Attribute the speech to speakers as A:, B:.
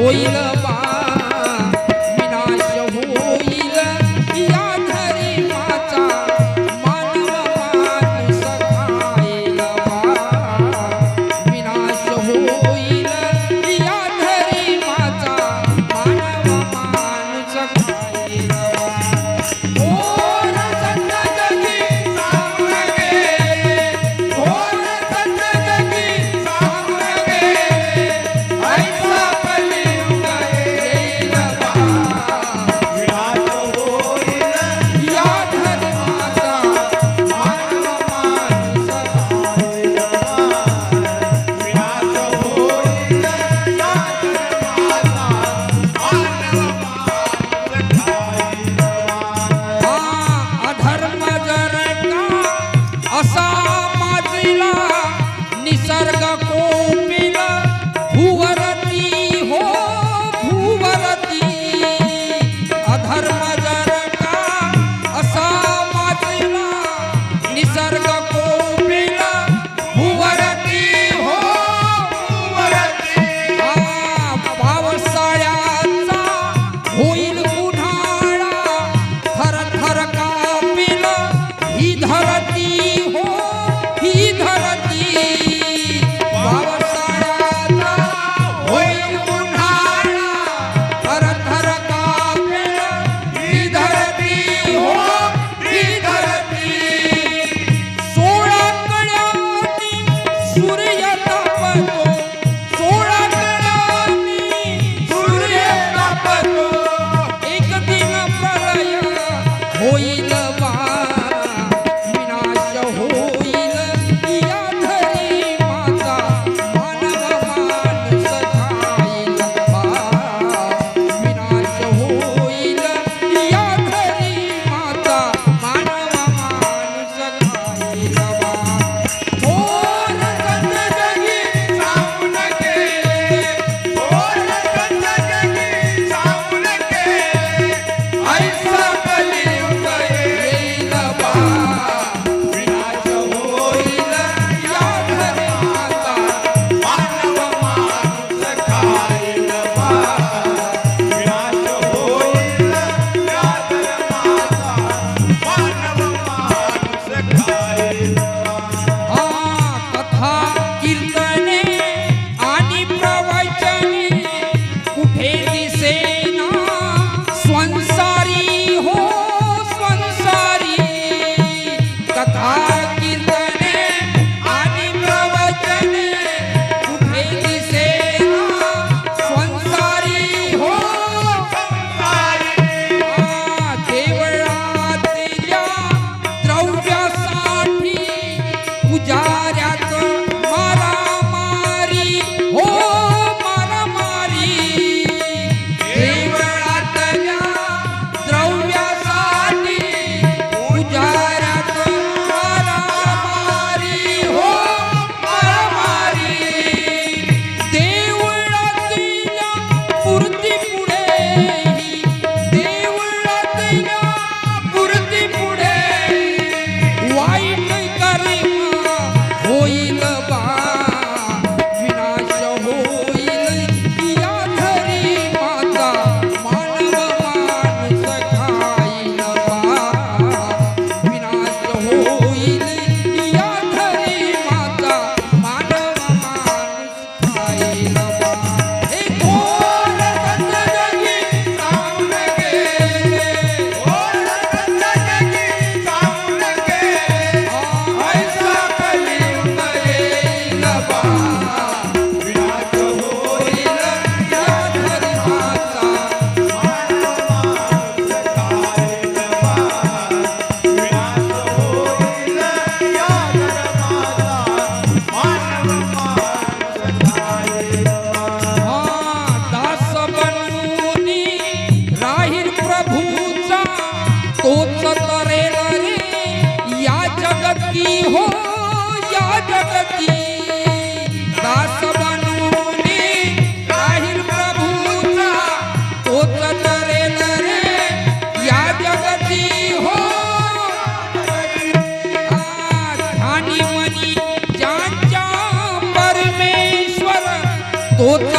A: 我一了百。Whoa. Yeah. আর এত जगती हो या जगती. दास बनवणे राहील प्रभूचा तोच तरेल रे या जगती हो. आणि मनी परमेश्वर तोच